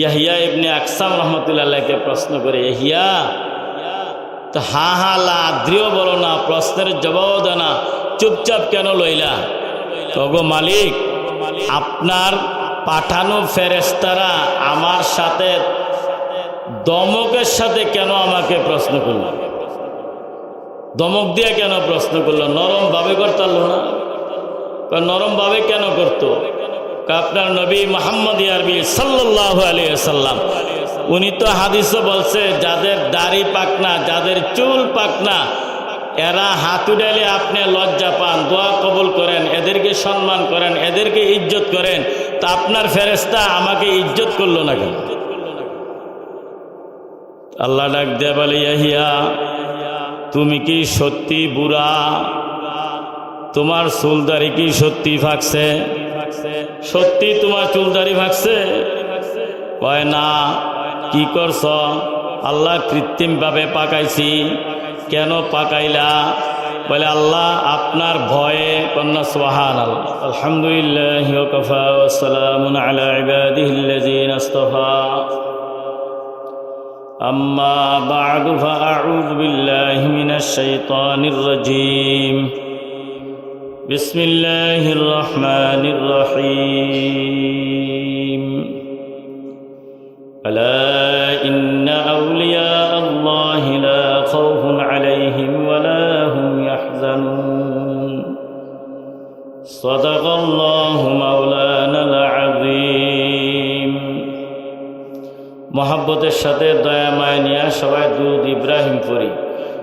ইয়াহিয়া ইবনে আকসাম রহমতুল্লাহকে প্রশ্ন করে, ইয়াহিয়া, তো হা হা লা আদ্রিও বলো না, প্রশ্নের জবাব দে না, চুপচাপ কেন লইলা? তগো মালিক, আপনার পাঠানো ফেরেস্তারা আমার সাথে দমকের সাথে কেন আমাকে প্রশ্ন করল? দমক দিয়ে কেন প্রশ্ন করল? নরম ভাবে করতাল না। কয়, নরম ভাবে কেন করতো? আপনার নবী মোহাম্মদ আরবি সাল্লাহ আলী সাল্লাম উনি তো হাদিসও বলছে, যাদের দাড়ি পাকনা যাদের চুল পাকনা এরা হাত উঠাইলে আপনি লজ্জা পান, দোয়া কবুল করেন, এদেরকে সম্মান করেন, এদেরকে ইজ্জত করেন। তা আপনার ফেরেস্তা আমাকে ইজ্জত করল না কেন? আল্লাহ ডাক দেয়া ইয়াহিয়া, তুমি কি সত্যি বুড়া? তোমার চুলদারি কি সত্যি ফাঁকছে? সত্যি তোমার চুলদারি ফাঁকছে কয় না কি করছ আল্লাহ কৃত্রিমভাবে পাকাইছি কেন পাকাইলা বলে আল্লাহ আপনার ভয়ে কন্যা সোহান আলহামদুলিল্লাহ কফা ওসালাম আলা ইবাদিহিল্লাযীন আস্তাফা أما بعد فأعوذ بالله من الشيطان الرجيم بسم الله الرحمن الرحيم. ألا إن أولياء الله لا خوف عليهم ولا هم يحزنون. صدق الله مولانا العظيم. محبه الشتى دائما يا شباب دود إبراهيم فريد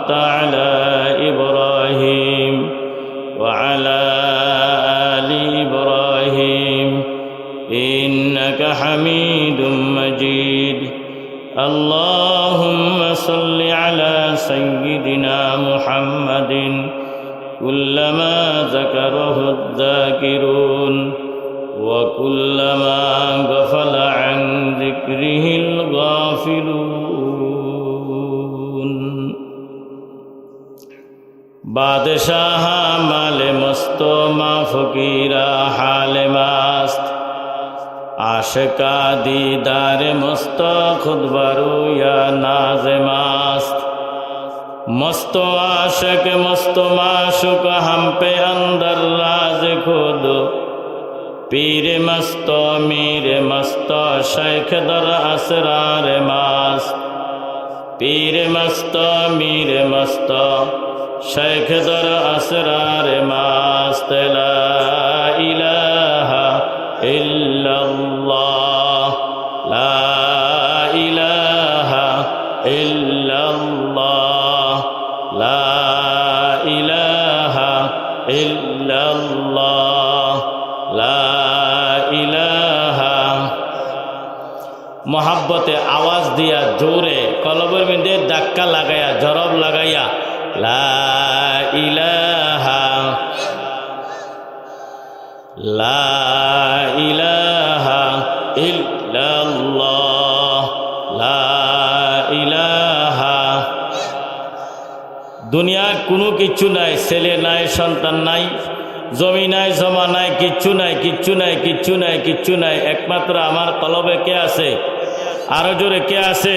باركت على إبراهيم وعلى آل إبراهيم. إنك حميد مجيد. اللهم صل على سيدنا محمد. كلما ذكره الذاكرون. وكلما غفل عن ذكره الغافلون. বাদশাহ মালে মস্ত মা ফকিরা হালে মাস্ত। আশকা দিদার মস্ত খুদবারুয়া নাজে মাস্ত। মস্ত আশক, মস্ত মাশুক হাম পে অন্দর রাজ খুদ। পীর মস্ত, মীর মস্ত শেখ দর আসরার মাস্ত। পীর মস্ত, মীর মস্ত শেখ দর আসরার ইলাহা লা ইলাহা লা ইলাহা লা ইলাহা। মহাব্বতে আওয়াজ দিয়া জোরে, কলবের মধ্যে ধাক্কা লাগাইয়া, জরব লাগাইয়া লা ইলাহা লা ইলাহা লা ইলাহা দুনিয়ার কোনো কিছু নাই, ছেলে নাই, সন্তান নাই, জমি নাই, জমা নাই, কিচ্ছু নাই কিচ্ছু নাই কিচ্ছু নাই কিচ্ছু নাই, একমাত্র আমার কলবে কে আছে? আরও জোরে কে আছে?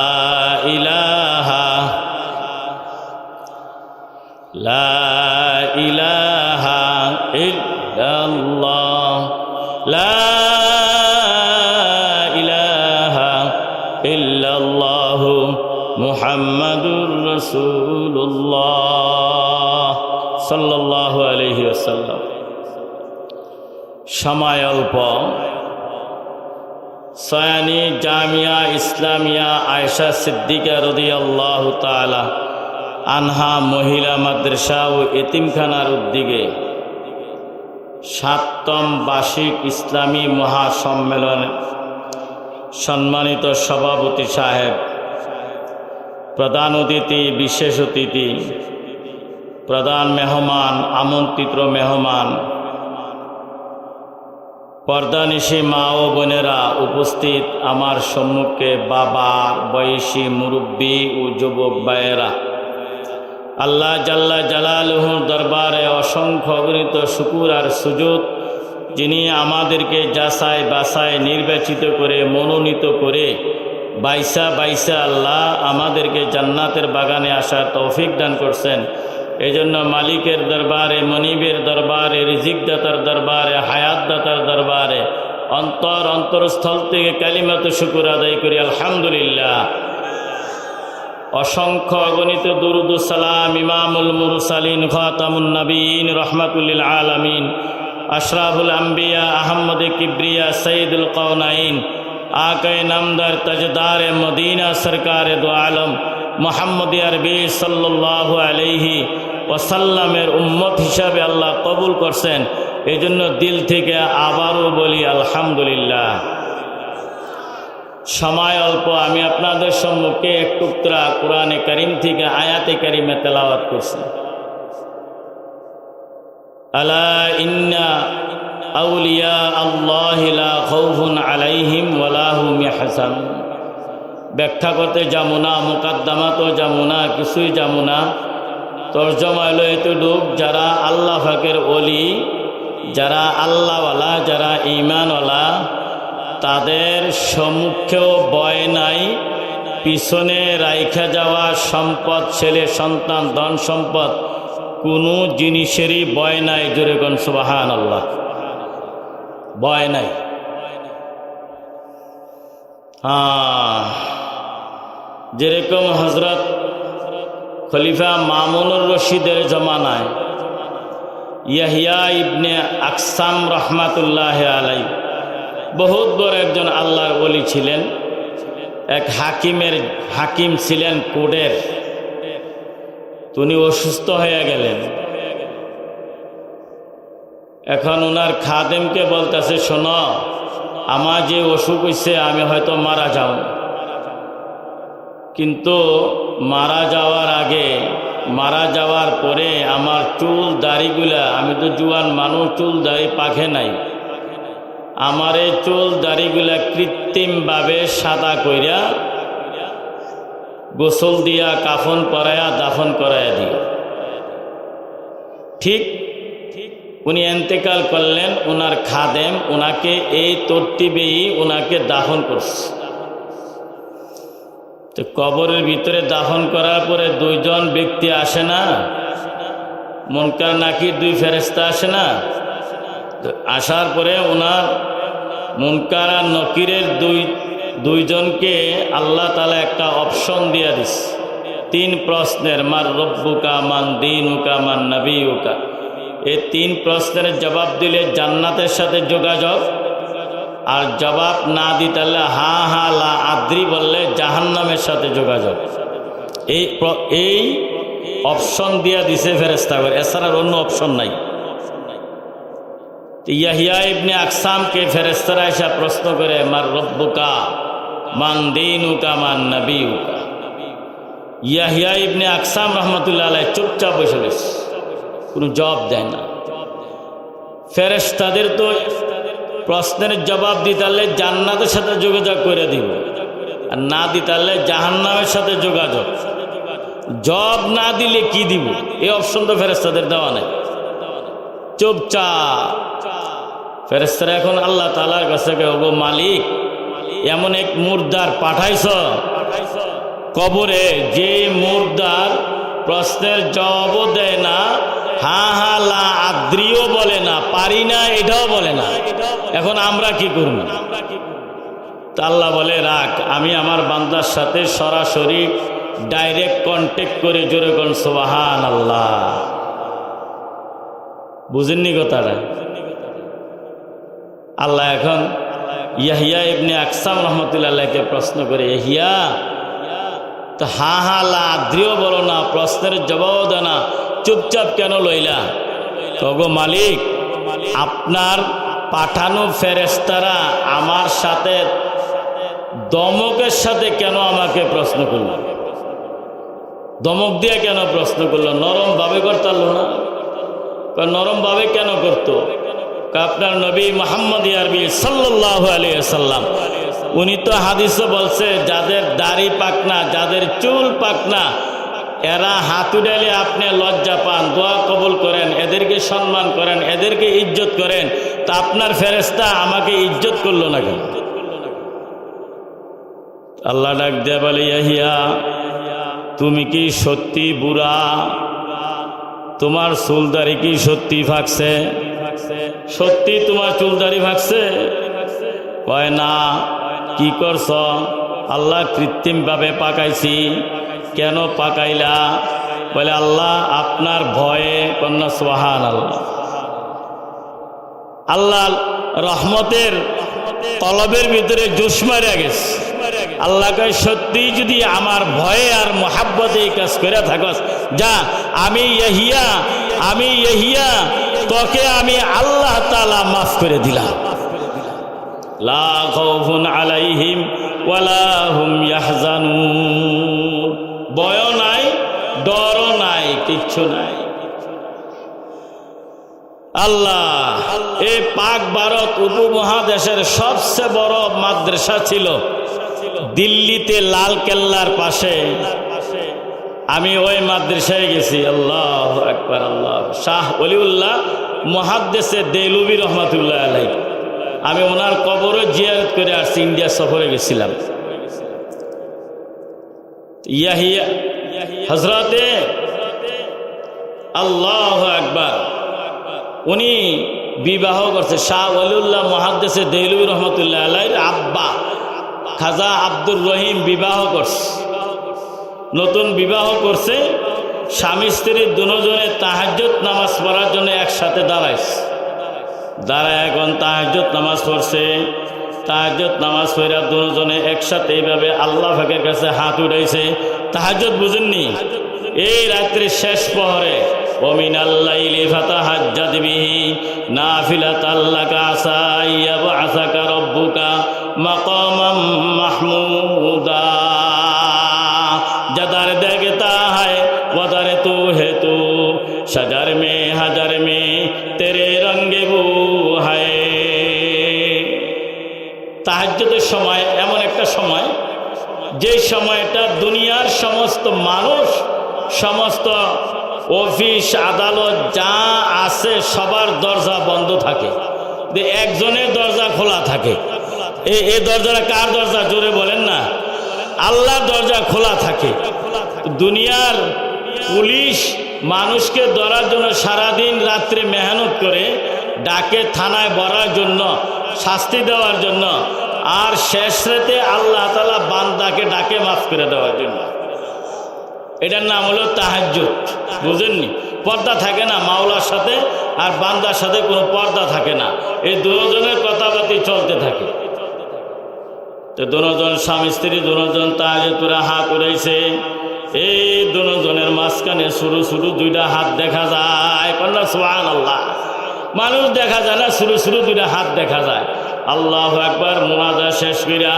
ইল্লাল্লাহ মুহাম্মাদুর রাসূলুল্লাহ সাল্লাল্লাহু আলাইহি ওয়াসাল্লাম। সময় অল্প। সয়ানি জামিয়া ইসলামিয়া আয়সা সিদ্দিকা রদি আল্লাহ তালা আনহা মহিলা মাদ্রাসা ও এতিমখানার উদ্দিগে সাতম বার্ষিক ইসলামী মহাসম্মেলনে সম্মানিত সভাপতি সাহেব, প্রধান অতিথি, বিশেষ অতিথি, প্রধান মেহমান, আমন্ত্রিত মেহমান, পর্দানিশি মা ও বোনেরা উপস্থিত আমার সম্মুখে বাবা বয়সী মুরব্বী ও যুবক বায়েরা আল্লাহ জাল্লা জালালহুর দরবারে অসংখ্য অগণিত শুকুর আর সুযোগ যিনি আমাদেরকে যাচাই বাসায় নির্বাচিত করে, মনোনীত করে বাইসা বাইসা আল্লাহ আমাদেরকে জান্নাতের বাগানে আসার তৌফিক দান করছেন। এই জন্য মালিকের দরবারে, মনিবের দরবারে, রিজিকদাতার দরবারে, হায়াতদাতার দরবারে অন্তর অন্তরস্থল থেকে কালিমাত শুকুর আদায় করি, আলহামদুলিল্লাহ। অসংখ্য অগণিত দুরুদ সালাম ইমামুল মুরসালিন, খাতামুন নবীন রহমাতুল্লিল আলমিন। আশরাফুল আম্বিয়া, আহমদ কিবরিয়া সঈদুল কৌনাইন আকায় নামদার তাজদার মদিনা সরকার দো আলম, মোহাম্মদ আরবি সাল্লাহ আলহি ওসাল্লামের উম্মত হিসাবে আল্লাহ কবুল করছেন। এই জন্য দিল থেকে আবারও বলি আলহামদুলিল্লাহ। সময় অল্প, আমি আপনাদের সম্মুখে এক টুকরা কোরআনে করিম থেকে আয়াতে করিমে তেলাওয়াত করছি। আলা ইন্না আউলিয়া আল্লাহ লা খাউফুন আলাইহিম ওয়ালা হুম ইয়াহজান ব্যাখ্যা করতে যাব না মোকাদ্দামাতও যাব না কিছুই যাব না তর্জমা হলো এতটুক যারা আল্লাহ ফাকের অলি যারা আল্লাহওয়ালা, যারা ইমানওয়ালা তাদের সম্মুখেও বয় নাই, পিছনে রাইখা যাওয়া সম্পদ, ছেলে সন্তান, ধন সম্পদ কোনো জিনিসেরই বয় নাই। জোরে গন সুবাহান আল্লাহ বয় নাই। হ্যাঁ। যেরকম হজরত খলিফা মামুনুর রশিদের জমানায় ইয়াহিয়া ইবনে আকসাম রহমাতুল্লাহ আলাই বহুত বড় একজন আল্লাহর বলি ছিলেন। এক হাকিমের হাকিম ছিলেন কোডের। তিনি অসুস্থ হয়ে গেলেন। এখন ওনার খাদেমকে বলতেছে, শোনো, আমার যে অসুখ হয়েছে আমি হয়তো মারা যাও কিন্তু মারা যাওয়ার আগে, মারা যাওয়ার পরে আমার চুল দাড়িগুলা, আমি তো জুয়ান মানুষ, চুল দাড়ি পাখে নাই। আমার এই চুল দাড়িগুলা কৃত্রিমভাবে সাদা কইরা গোসল দিয়া, কাফন পরায়া, দাফন করাইয়া দিয়া। ঠিক উনি এন্তেকাল করলেন ওনার খাদেম ওনাকে এই তরতিবেই ওনাকে দাফন করছে। তো কবরের ভিতরে দাফন করার পরে দুইজন ব্যক্তি আসে না? মনকার নাকির দুই ফেরেস্তা আসে না? আসার পরে ওনার মুনকার আর নকিরের দুই দুইজনকে আল্লাহ তালা একটা অপশন দিয়ে দিস। তিন প্রশ্নের, মার রব্বুকা, মান দিন উকা মান নবী উকা এই তিন প্রশ্নের জবাব দিলে জান্নাতের সাথে যোগাযোগ। আর জবাব না দিতে হা হা, লা, আদ্রি বললে জাহান্নামের সাথে যোগাযোগ। এই এই অপশন দিয়া দিছে ফেরেস্তা করে এছাড়ার অন্য অপশন নাই। ইয়াহিয়া ইবনে আকসামকে ফেরেস্তারা এসে প্রশ্ন করে মার রব্বুকা মান দিন উকা মান নবী উকা ইয়াহিয়া ইবনে আকসাম রহমতুল্লাহ আলাই চুপচাপ বসে গেছে কোনো জবাব দেয় না ফেরেস্তাদের তো প্রশ্নের জবাব দিতে হলে জান্নাতের সাথে যোগাযোগ করে দিব আর না দিতে হলে জাহান্নামের সাথে যোগাযোগ জব না দিলে কি দিব এই অপশন তো ফেরেস্তাদের দেওয়া নেই চুপচাপ। ফেরেস্তারা এখন আল্লাহ তালার কাছে গো মালিক, এমন এক মুর্দার পাঠাইছ, কবরে যে মুর্দার প্রশ্নের জবাবও দেয় না, হা হা লা আদ্রিও বলে না, পারি না, এটাও বলে না। এখন আমরা কি করব? তা আল্লাহ বলে, রাখ, আমি আমার বান্দার সাথে সরাসরি ডাইরেক্ট কন্ট্যাক্ট করে জোরে কোন সোবাহান আল্লাহ বুঝেননি কথাটা? আল্লাহ এখন ইয়াহিয়া ইবনে আকসাম রহমতুল্লাহকে প্রশ্ন করে ইহিয়া তো হা হা লা আদ্রিও বলো না, প্রশ্নের জবাব দে না, চুপচাপ কেন লইলা? তগো মালিক, আপনার পাঠানো ফেরেস্তারা আমার সাথে দমকের সাথে কেন আমাকে প্রশ্ন করল? দমক দিয়ে কেন প্রশ্ন করল? নরম ভাবে করতাল না? নরম ভাবে কেন করতো? আপনার নবী মোহাম্মদ আরবি সাল্লাহ আলিয়াল্লাম উনি তো হাদিসও বলছে, যাদের দাড়ি পাকনা যাদের চুল পাকনা এরা হাত উঠালে আপনি লজ্জা পান, দোয়া কবুল করেন, এদেরকে সম্মান করেন, এদেরকে ইজ্জত করেন, তা আপনার ফেরেস্তা আমাকে ইজ্জত করল না কেন? আল্লাহ ডাক দেয়া তুমি কি সত্যি বুড়া? তোমার চুলদারি কি সত্যি ফাঁকছে সত্যি তোমার চুলদারি ভাগছে? কয় না, কি করছ? আল্লাহ কৃত্রিম ভাবে পাকাইছি। কেন পাকাইলা? বলে আল্লাহ, আপনার ভয়ে কন্যা সোহান আল্লাহ আল্লাহ রহমতের তলবের ভিতরে জুস মারা গেছে। আল্লাহ কয়, সত্যি যদি আমার ভয়ে আর মোহাব্বতে এই কাজ করে থাকস, যা, আমি ইহিয়া আমি ইহিয়া তোকে আমি আল্লাহ তালা মাফ করে দিলাম। আলাইহিম ভয় নাই, ডরও নাই, কিচ্ছু নাই। আল্লাহ পাক ভারত উপমহাদেশের সবচেয়ে বড় মাদ্রাসা ছিল। দিল্লিতে লাল কেল্লার পাশে। আমি ওই মাদ্রাসায় গেছি। আল্লাহ একবার আল্লাহ শাহ অলিউল্লাহ মহাদ্দেশে দেলুবি রহমতুল্লাহ আলাই আমি ওনার কবরও জিয়ারত করে আসছি, ইন্ডিয়া সফরে গেছিলাম। ইয়াহিয়া হজরতে আল্লাহ একবার উনি বিবাহ করছে। শাহ অলিউল্লাহ মহাদ্দেশে দেলুবি রহমতুল্লাহ আলাইর আব্বা। খাজা আব্দুর রহিম বিবাহ করছে। নতুন বিবাহ করছে। স্বামী স্ত্রী দুজনে তাহাজ্জত নামাজ পড়ার জন্য একসাথে দাঁড়াইছে। দাঁড়ায় এখন তাহাজ্জত নামাজ পড়ছে। তাহাজ্জত নামাজ পড়া দুজনে একসাথে এইভাবে আল্লাহ ফাঁকের কাছে হাত উঠাইছে। তাহাজ্জত বুঝেননি? এই রাত্রি শেষ পহরে ফাতাহাজ্জাত বিহি নাফিলাত আল্লাকা আসা ইয়াবআসাকা রব্বুকা মকমম মাহমুদা। যাদার দেখতা হয় বদর তু হেতু সজর মে হজর মে, তেরে রঙ্গে বু হয়। তাহাজ্যদের সময়, এমন একটা সময় যে সময়টা দুনিয়ার সমস্ত মানুষ, সমস্ত অফিস, আদালত, যা আছে সবার দরজা বন্ধ থাকে। একজনের দরজা খোলা থাকে। এই দরজাটা কার দরজা? জোরে বলেন না। আল্লাহর দরজা খোলা থাকে। দুনিয়ার পুলিশ মানুষকে ধরার জন্য সারাদিন রাত্রে মেহনত করে ডাকে, থানায় ভরার জন্য, শাস্তি দেওয়ার জন্য, আর শেষ রাতে আল্লাহ তালা বান্দাকে ডাকে মাফ করে দেওয়ার জন্য। এটার নাম হলো তাহাজ্জুদ। বুঝেননি? পর্দা থাকে না মাওলার সাথে, আর বান্দার সাথে কোনো পর্দা থাকে না। এই দুজনের কথাবার্তি চলতে থাকে। তো দুজন স্বামী স্ত্রী, দুজন তাহাজে তোরা হাত উড়াইছে এই দুজনের মাঝখানে শুরু শুরু দুইটা হাত দেখা যায়। কন্যা সোহান আল্লাহ মানুষ দেখা যায় না, শুরু শুরু দুইটা হাত দেখা যায়। আল্লাহ একবার মোনাজা শেষ করিয়া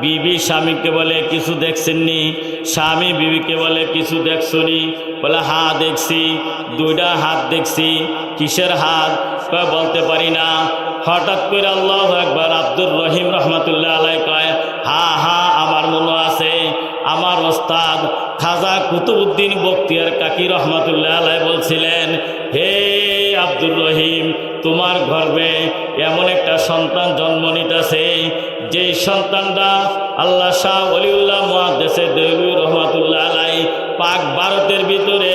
বিবি স্বামীকে বলে, কিছু দেখছেননি? স্বামী বিবিকে বলে, কিছু দেখছনি? বলে, হা, দেখছি। দুইটা হাত দেখছি। কিসের হাত? বলতে পারি না। হঠাৎ করে আল্লাহ একবার আব্দুর রহিম রহমতুল্লাহ আলাই কয়, হা হা, আমার মনে আছে, আমার ওস্তাদ খাজা কুতুবুদ্দিন বক্তিয়ার কাকি রহমতুল্লাহ আলাই বলছিলেন, হে আব্দুর রহিম, তোমার গর্বে এমন একটা সন্তান জন্ম নিতেছে যে সন্তানটা আল্লাহ শাহ অলিউল্লাহ মহাদেশে দেবী রহমাতুল্লাহ আলাই পাক ভারতের ভিতরে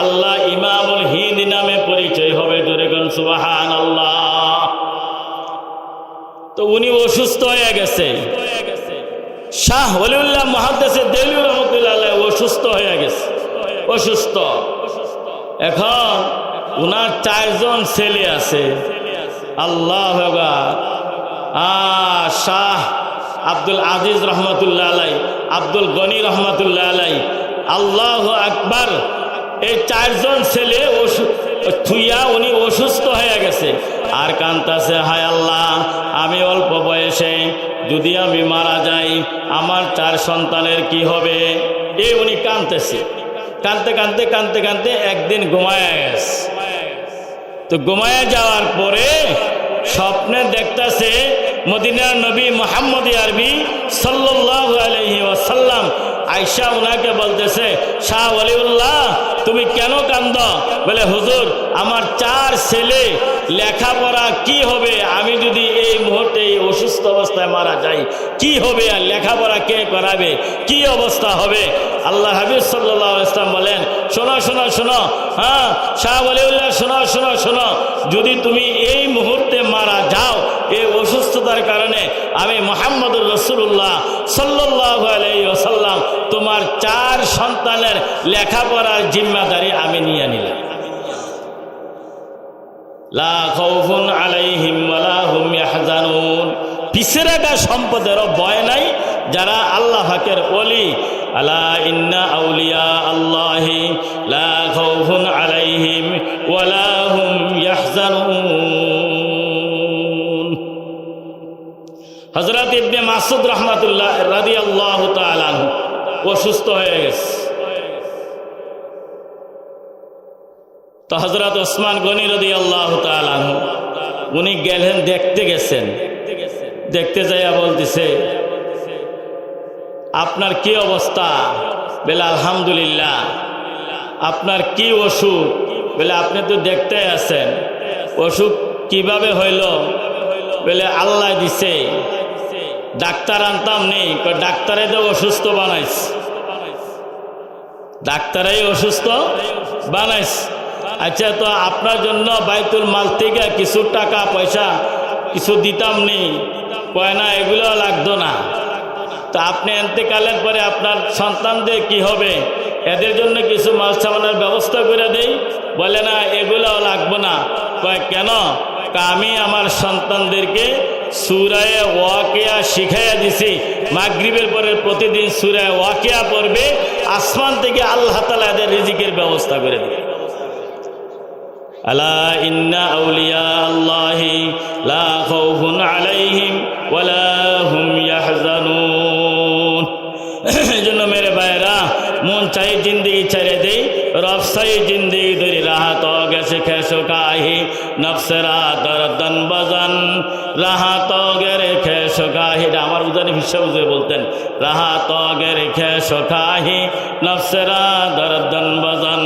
আল্লাহ ইমামুল হিন্দ নামে পরিচয় হবে জোরেগন সুবাহান আল্লাহ তো উনি অসুস্থ হয়ে গেছে। শাহ অলিউল্লাহ মহাদেশে দেবী রহমতুল্লাহ অসুস্থ হয়ে গেছে। অসুস্থ। এখন উনার চারজন ছেলে আছে। আল্লাহ শাহ আব্দুল আজিজ রহমতুল্লাহ আলাই আব্দুল গনি রহমতুল্লাহ আলাই আল্লাহ আকবার। এই চারজন ছেলে থুইয়া উনি অসুস্থ হয়ে গেছে। আর কান্তাছে, হায় আল্লাহ, আমি অল্প বয়সে যদি আমি মারা যাই, আমার চার সন্তানের কি হবে? এ উনি কানতেছে। কানতে কানতে কানতে কানতে একদিন ঘুমায় গেছে। তো ঘুমায় যাওয়ার পরে স্বপ্নে দেখতাছে, মদিনার নবী মোহাম্মদ আরবি সাল্লাহ আলহি ওয়াসাল্লাম আয়সা উনাকে বলতেছে, শাহ ওলিউল্লাহ, তুমি কেন কান্দ? বলে, হুজুর, আমার চার ছেলে, লেখাপড়া কি হবে? আমি যদি এই মুহূর্তে এই অসুস্থ অবস্থায় মারা যাই, কি হবে আর লেখাপড়া কে করাবে? কি অবস্থা হবে? আল্লাহ হাবিব সাল্লাহ ইসলাম বলেন, শোনো শোনো শোনো হ্যাঁ শাহ বলিউল্লাহ শোনো শোনো শোনো, যদি তুমি এই মুহূর্তে মারা যাও, এই অসুস্থতার কারণে আমি মোহাম্মদুর রসুল্লাহ সাল্লাহ আলাইসাল্লাম তোমার চার সন্তানের লেখাপড়ার জিম্মাদারি আমি নিয়ে নিলাম। সম্পদেরও ভয় নাই, যারা আল্লাহ ফাকের ওলি। আলা ইন্না আউলিয়া আল্লাহি। লা খাউফুন আলাইহিম হুম অসুস্থ হয়ে গেছে। তো হজরত ওসমান গনি রদি আল্লাহ উনি গেলেন, দেখতে গেছেন। দেখতে যাইয়া বলতেছে, আপনার কি অবস্থা? বেলা, আলহামদুলিল্লাহ। আপনার কি অসুখ? বলে, আপনি তো দেখতে আছেন। অসুখ কীভাবে হইল? বলে, আল্লাহ দিছে। ডাক্তার আনতাম নেই ডাক্তারে তো অসুস্থ বানাইস ডাক্তারাই অসুস্থ বানাইস আচ্ছা তো আপনার জন্য বাইতুল মাল থেকে কিছু টাকা, পয়সা কিছু দিতাম নেই। না এগুলো লাগতো না। তা আপনি এতেকালের পরে আপনার সন্তানদের কি হবে? এদের জন্য কিছু মাল সামানের ব্যবস্থা করে দেই। বলে না এগুলো লাগবো না। কয়, কেন? আমি আমার সন্তানদেরকে সুরায় ওয়াকেয়া শিখাইয়া দিছি। মাগরীবের পরে প্রতিদিন সুরায় ওয়াকেয়া পড়বে। আসমান থেকে আল্লাহ তালা এদের রিজিকের ব্যবস্থা করে দেবে। আলা ইন্না আউলিয়া আল্লাহি লা খাউফুন আলাইহিম ওয়ালা হুম ইয়াহজানুন এজন্য মেরে ভাইরা মন চাই জিন্দগি ছেড়ে দেই, রব চাই জিন্দগি ধরি রাহাত গেছে খেসো কাহি, নফসেরা দরদন বজন, রাহাত গেরে খেসো কাহি আমার উদানি হিসাব বলতেন, রাহাত গেরে খেসো কাহি, নফসেরা দরদন বজন,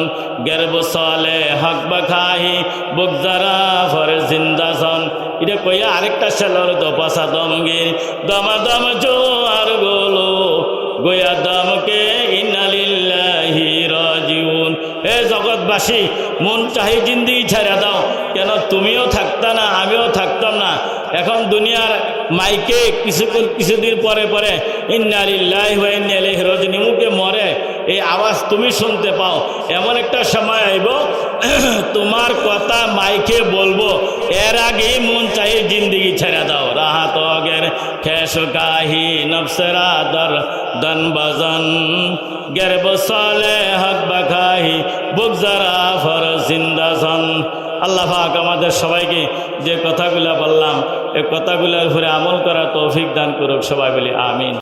গেরব সলে হক বখাহি বুকজারা ফরে জিন্দাসন এটা কইয়া আরেকটা সেলর তো পাশা দমগির দমা দম জোয়ার গোলো, গোয়া দমকে ইনালিল্লাহি রাজিউন। এ জগৎবাসী, মন চাহি জিন্দি ছেড়ে দাও। কেন তুমিও থাকতা না, আমিও থাকতাম না। এখন দুনিয়ার মাইকে কিছু কিছুদিন পরে পরে ইন্নালিল্লাই হয়ে ইন্না হিরোজ নিমুকে মরে, এই আওয়াজ তুমি শুনতে পাও। এমন একটা সময় আইব তোমার কথা মাইকে বলব। এর আগেই মন চাই জিন্দিগি ছেড়ে দাও। রাহাত অগের খেস কাহি নফসেরা দর দন বজন। গের বসলে হক বুক বুকজারা ফর জিন্দাসন আল্লাহ পাক আমাদের সবাইকে যে কথাগুলা বললাম এই কথাগুলোর উপরে আমল করা তৌফিক দান করুক সবাই বলি, আমিন।